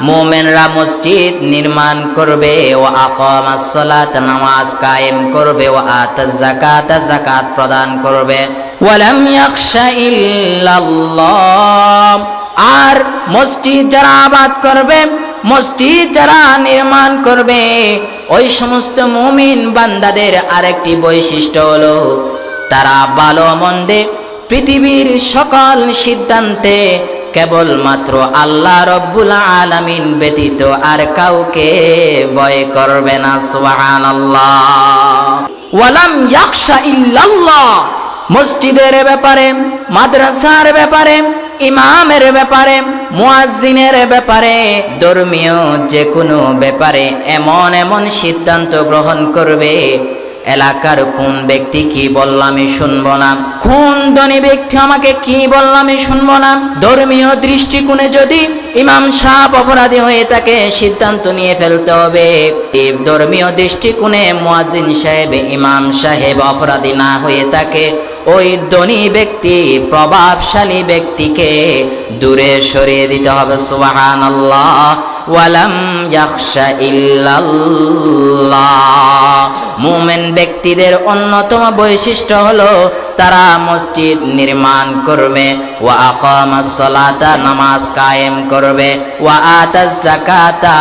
মোমেনরা মসজিদ নির্মাণ করবে ও আকামাস সালাত, নামাজ কায়েম করবে ও আতাজ জাকাত জাকাত প্রদান করবে। ওয়ালাম ইয়াখশা ইল্লাল্লাহ। আর মসজিদ যারা আবাদ করবে, মসজিদ যারা নির্মাণ করবে, ওই সমস্ত মুমিন বান্দাদের আরেকটি বৈশিষ্ট্য হলো, তারা ভালো মন্দে পৃথিবীর সকল সিদ্ধান্তে কেবলমাত্র আল্লাহ রব্বুল আলামিন ব্যতীত আর কাউকে ভয় করবে না, সুবহানাল্লাহ। ওয়ালাম ইয়াখশা ইল্লাল্লাহ। মসজিদের ব্যাপারে, মাদ্রাসার ব্যাপারে, ইমামের ব্যাপারে, মুয়াজ্জিনের ব্যাপারে, ধর্মীয় যে কোনো ব্যাপারে এমন এমন সিদ্ধান্ত গ্রহণ করবে এলাকার কোন ব্যক্তি কি বললাম আমি শুনব না। কোন ধনী ব্যক্তি আমাকে কি বললাম আমি শুনব না। ধর্মীয় দৃষ্টিকোণে যদি ইমাম সাহেব অপরাধী হয়ে থাকে, সিদ্ধান্ত নিয়ে ফেলতে হবে। ধর্মীয় দৃষ্টিকোণে মুয়াজ্জিন সাহেব, ইমাম সাহেব অপরাধী না হয়ে থাকে, ওই ধনী ব্যক্তি, প্রভাবশালী ব্যক্তিকে দূরে সরিয়ে দিতে হবে। সুবাহান আল্লাহ ওয়ালাম ইল্লাল্লাহ। মুমেন ব্যক্তিদের অন্যতম বৈশিষ্ট্য হলো তারা মসজিদ নির্মাণ করবে, ওয়া আকামাস নামাজ কায়েম করবে, ওয়া আতাজ যাকাতা,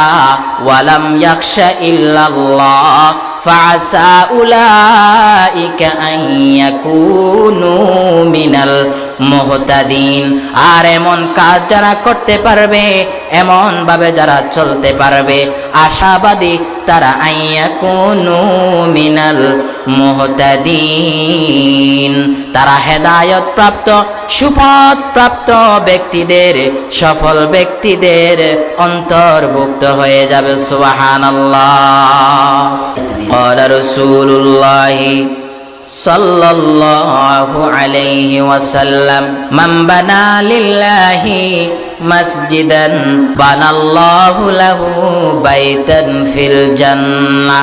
ওয়া লাম ইয়াখশা ইল্লাল্লাহ, ফাআসা উলাইকা আন ইয়াকুনু মিনাল মুহতাদিন। আর এমন কাজ যারা করতে পারবে এমন ভাবে যারা চলতে পারবে, আশাবাদী তারা আইয়া কোনো মিনাল মোহতাদিন। তারা হেদায়ত প্রাপ্ত, সুপথ প্রাপ্ত ব্যক্তিদের, সফল ব্যক্তিদের অন্তর্ভুক্ত হয়ে যাবে সুবাহান আল্লাহ রসুল্লাহ صلى الله عليه وسلم من بنى لله مسجدا بنى الله له بيتا في الجنة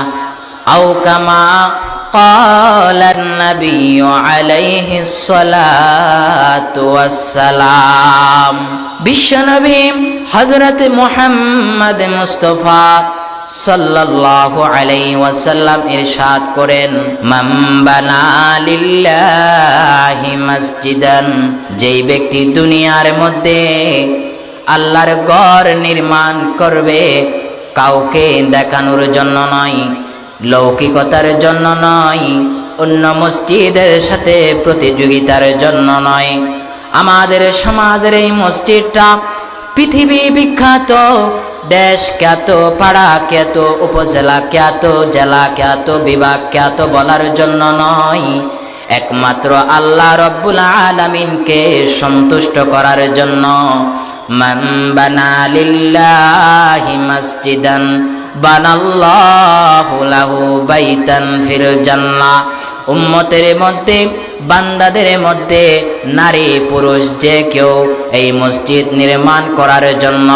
أو كما قال النبي عليه الصلاة والسلام বিশ্বনবী হজরত মোহাম্মদ মুস্তফা সাল্লাল্লাহু আলাইহি ওয়াসাল্লাম ইরশাদ করেন, মান লিল্লাহি মসজিদান যেই ব্যক্তি দুনিয়ার মধ্যে আল্লাহর ঘর নির্মাণ করবে, কাউকে দেখানোর জন্য নয়, লৌকিকতার জন্য নয়, অন্য মসজিদের সাথে প্রতিযোগিতার জন্য নয়। আমাদের সমাজের এই মসজিদটা পৃথিবী বিখ্যাত দেশ খ্যাত, পাড়া খ্যাত, উপজেলা খ্যাত, জেলা খ্যাত, বিভাগ খ্যাত বলার জন্য নয়। একমাত্র আল্লাহ রব্বুল আলামিনকে সন্তুষ্ট করার জন্য বানাল্লাহু লাহু বাইতান ফিল জান্নাহ। উম্মতের মধ্যে, বান্দাদের মধ্যে নারী পুরুষ যে কেউ এই মসজিদ নির্মাণ করার জন্য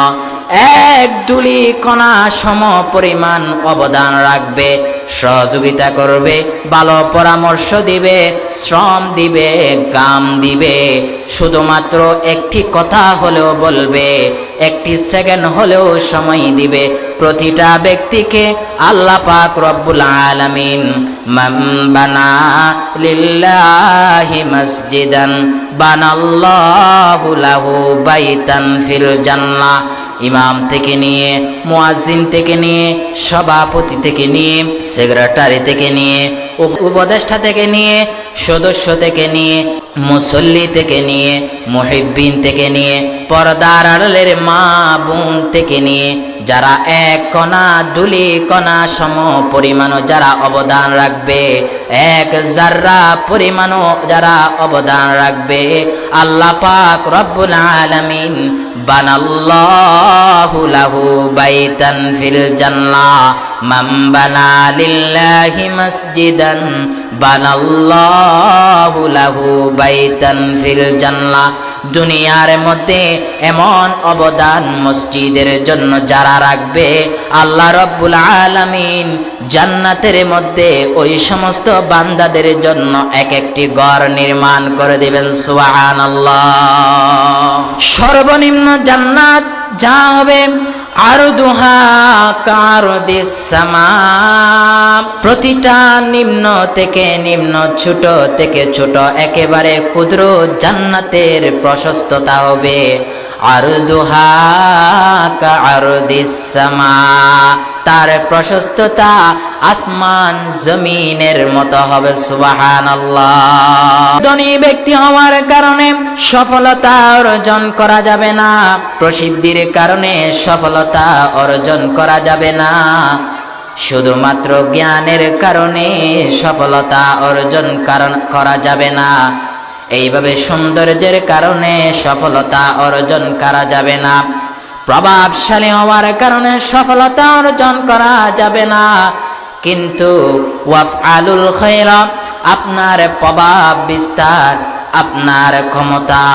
এক দুলি কণা সম পরিমাণ অবদান রাখবে, সহযোগিতা করবে, ভালো পরামর্শ দিবে, শ্রম দিবে, গাম দিবে। শুধুমাত্র একটি কথা হলেও বলবে, একটি সেকেন্ড হলেও সময় দিবে। প্রতিটা ব্যক্তিকে আল্লাহ পাক রব্বুল আলামিন, মান বানা লিল্লাহি মসজিদান, বানাল্লাহু লাহু বাইতান ফিল জান্নাহ। ইমাম থেকে নিয়ে মোয়াজিন থেকে নিয়ে, সভাপতি থেকে নিয়ে, সেক্রেটারি থেকে নিয়ে উপদেষ্টা থেকে নিয়ে, সদস্য থেকে নিয়ে, মুসল্লি থেকে নিয়ে, মুহিব্বিন থেকে নিয়ে, পর্দার আড়ালের মা বোন থেকে নিয়ে যারা এক কণা, দুলি কণা সম পরিমাণও যারা অবদান রাখবে, এক জাররা পরিমাণও যারা অবদান রাখবে, আল্লাহ পাক রব্বুল আলামিন বানাল্লাহু লাহু বাইতান ফিল জান্নাহ, মান বানা লিল্লাহি মসজিদান, বানাল্লাহু লাহু বাইতান ফিল জান্নাহ। দুনিয়ার মধ্যে এমন অবদান মসজিদের জন্য যারা রাখবে, আল্লাহ রব্বুল আলামিন জান্নাতের মধ্যে ওই সমস্ত বান্দাদের জন্য এক একটি ঘর নির্মাণ করে দিবেন, সুবহানাল্লাহ। সর্বনিম্ন জান্নাত যা হবে কারদিস সামা প্রতিটা নিম্ন থেকে নিম্ন ছোট থেকে ছোট একেবারে ক্ষুদ্র জান্নাতের প্রশস্ততা হবে। তার প্রশস্ততা আসমান জমিনের মতো হবে সুবাহান ধনী ব্যক্তি হওয়ার কারণে সফলতা অর্জন করা যাবে না। প্রসিদ্ধির কারণে সফলতা অর্জন করা যাবে না। শুধুমাত্র জ্ঞানের কারণে সফলতা অর্জন করা যাবে না। এইভাবে সৌন্দর্যের কারণে সফলতা অর্জন করা যাবে না। প্রভাবশালী হওয়ার কারণে সফলতা অর্জন করা যাবে না। কিন্তু ওয়াফ আলুল খৈরা আপনার প্রভাব বিস্তার আপনার ক্ষমতা,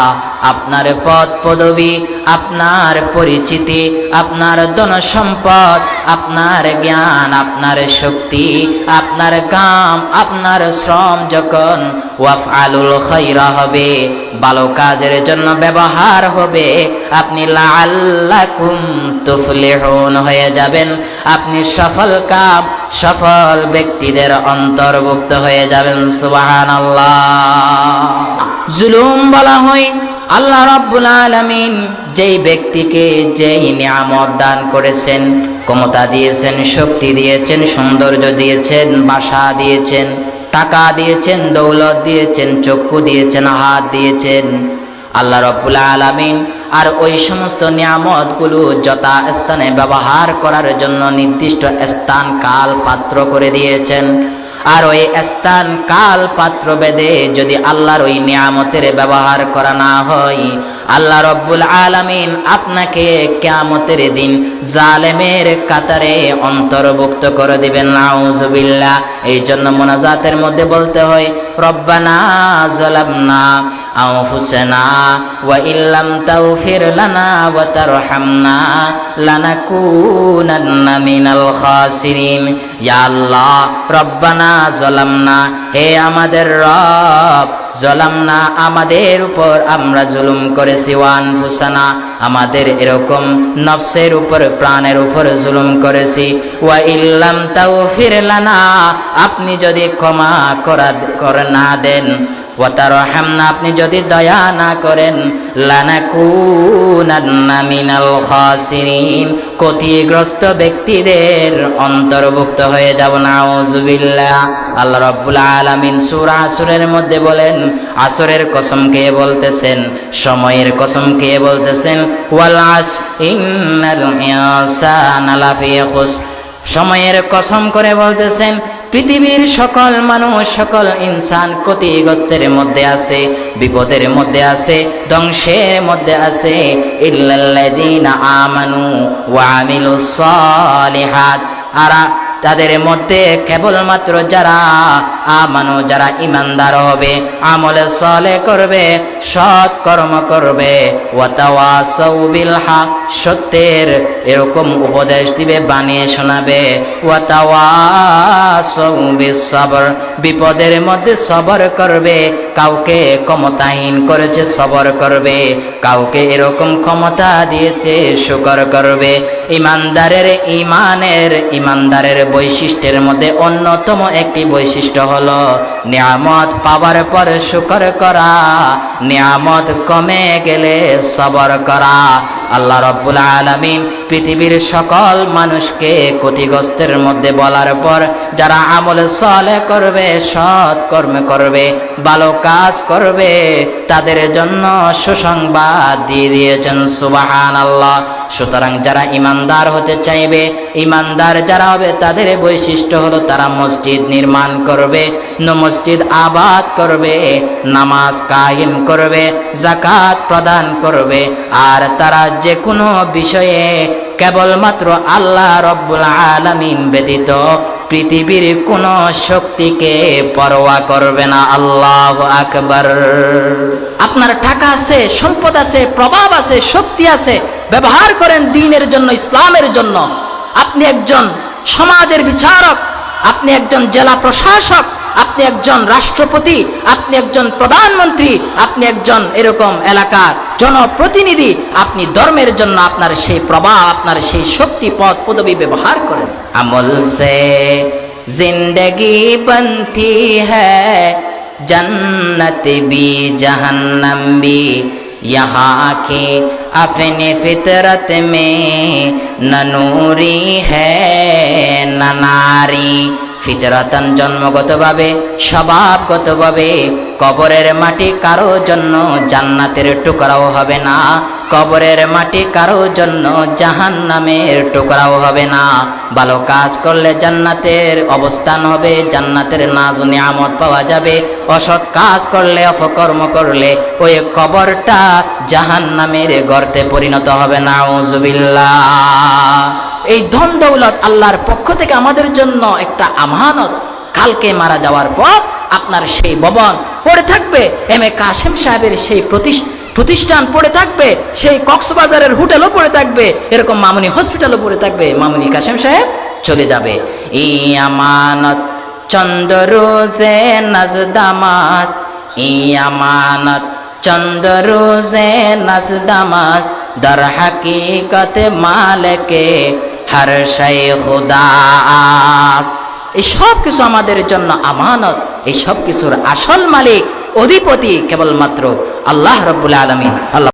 আপনার পদ পদবী, আপনার পরিচিতি, আপনার ধনসম্পদ আপনার জ্ঞান, আপনার শক্তি, আপনার কাম, আপনার শ্রম যখন ওয়াফ আলুল খৈরা হবে, ভালো কাজের জন্য ব্যবহার হবে, আপনি লাল্লাকুম তুফলিহুন হয়ে যাবেন। আপনি সফল কাম সফল ব্যক্তিদের অন্তর্ভুক্ত হয়ে যাবেন, সুবহানাল্লাহ। জুলুম বলা হয়, আল্লাহ রাব্বুল আলামিন যেই ব্যক্তিকে যেই নিয়ামত দান করেছেন, ক্ষমতা দিয়েছেন, শক্তি দিয়েছেন, সৌন্দর্য দিয়েছেন, বাসা দিয়েছেন, টাকা দিয়েছেন, দৌলত দিয়েছেন, চক্ষু দিয়েছেন, হাত দিয়েছেন, আল্লাহ রব্বুল আলামিন আর ওই সমস্ত নিয়ামতগুলো যথা স্থানে ব্যবহার করার জন্য নির্দিষ্ট স্থান কাল পাত্র করে দিয়েছেন। আর ওই স্থান কাল পাত্র বেদে যদি আল্লাহর ওই নিয়ামতের ব্যবহার করা না হয়, আল্লাহ রব্বুল আলামিন আপনাকে কেয়ামতের দিন জালেমের কাতারে অন্তর্ভুক্ত করে দিবেন। নাউজুবিল্লাহ। এই জন্য মোনাজাতের মধ্যে বলতে হয়, রব্বানা জালামনা أنفسنا وإن لم تغفر لنا وترحمنا لنكونن من الخاسرين يا الله ربنا ظلمنا হে আমাদের রব জলামনা আমাদের উপর আমরা জুলুম করেছি ওয়ান ফুসানা আমাদের এরকম নফসের উপর প্রাণের উপর জুলুম করেছি ওয়া ইল্লাম তাও ফিরলানা আপনি যদি ক্ষমা করা করে না দেন আপনি যদি দয়া না করেন ক্ষতিগ্রস্ত ব্যক্তিদের অন্তর্ভুক্ত হয়ে যাব। নাউজুবিল্লাহ। আল্লাহ রাব্বুল আলামিন সূরা আসরের মধ্যে বলেন, আসরের কসম কে বলতেছেন, সময়ের কসম কে বলতেছেন সময়ের কসম করে বলতেছেন পৃথিবীর সকল মানুষ, সকল ইনসান ক্ষতিগ্রস্তের মধ্যে আছে, বিপদের মধ্যে আছে, ধ্বংসের মধ্যে আছে। ইল্লাল্লাযীনা আমানু ওয়া আমিলুস সালিহাত। আরা তাদের মধ্যে কেবলমাত্র যারা আমানু, যারা ইমানদার হবে, আমলে সলে করবে, সৎ কর্ম করবে হক সত্যের এরকম উপদেশ দিবে, বানিয়ে শোনাবে সবর বিপদের মধ্যে সবর করবে, কাউকে ক্ষমতাহীন করেছে সবর করবে, কাউকে এরকম ক্ষমতা দিয়েছে, শুকর করবে, ইমানদারের ইমানের, ইমানদারের বৈশিষ্ট্যের মধ্যে অন্যতম একটি বৈশিষ্ট্য হল নিয়ামত পাওয়ার পর শুকর করা, নিয়ামত কমে গেলে সবর করা। আল্লাহ রব্বুল আলামিন পৃথিবীর সকল মানুষকে ক্ষতিগ্রস্তের মধ্যে বলার পর যারা আমল সলে করবে, সৎ কর্মে করবে, ভালো কাজ করবে, তাদের জন্য সুসংবাদ দিয়ে দিয়েছেন সুবাহান আল্লাহ সুতরাং যারা ইমানদার হতে চাইবে, ইমানদার যারা হবে তাদের বৈশিষ্ট্য হলো তারা মসজিদ নির্মাণ করবে মসজিদ আবাদ করবে, নামাজ কায়েম করবে জাকাত প্রদান করবে, আর তারা যে কোনো বিষয়ে কেবলমাত্র আল্লাহ রব্বুল আলামিন ব্যতীত পৃথিবীর কোন শক্তিকে পরোয়া করবে না। আল্লাহ আকবার। আপনার টাকা আছে, সম্পদ আছে, প্রভাব আছে, শক্তি আছে, ব্যবহার করেন দিনের জন্য, ইসলামের জন্য। আপনি একজন সমাজের বিচারক, আপনি একজন জেলা প্রশাসক, আপনি একজন রাষ্ট্রপতি, আপনি একজন প্রধানমন্ত্রী, আপনি একজন এরকম এলাকার জনপ্রতিনিধি, আপনি ধর্মের জন্য আপনার সেই প্রভাব, আপনার সেই শক্তি, পথ, পদবি ব্যবহার করেন। আমল সে জিন্দগি বনতি হ্যায় जन्नत भी जहन्नम भी यहाँ के अपने फितरत में न नूरी है न नारी ফিতরাতান জন্মগতভাবে স্বভাবগতভাবে কবরের মাটি কারো জন্য জান্নাতের টুকরাও হবে না কবরের মাটি কারও জন্য জাহান নামের টুকরাও হবে না। ভালো কাজ করলে জান্নাতের অবস্থান হবে, জান্নাতের নাজ নিয়ামত পাওয়া যাবে। অসৎ কাজ করলে, অপকর্ম করলে ওই কবরটা জাহান নামের গর্তে পরিণত হবে না। ওজুবিল্লা এই ধন দৌলত আল্লাহর পক্ষ থেকে আমাদের জন্য একটা আমানত। কালকে মারা যাওয়ার পর আপনার সেই ভবন পড়ে থাকবে। এম এ কাশেম সাহেবের সেই প্রতিষ্ঠা প্রতিষ্ঠান পড়ে থাকবে, সেই কক্সবাজারের হোটেলও পড়ে থাকবে, এরকম মামুনি হসপিটালও পড়ে থাকবে, মামুনি কাশেম সাহেব চলে যাবে। ই আমানত চন্দ্রোজে নাজদামাস ই আমানত চন্দ্রোজে নাজদামাস দর হাকিকত মালকে, হর শৈ খুদা। এই সব কিছু আমাদের জন্য আমানত, এই সব কিছুর আসল মালিক, অধিপতি কেবলমাত্র আল্লাহ রব্বুল আলমিন আল্লাহ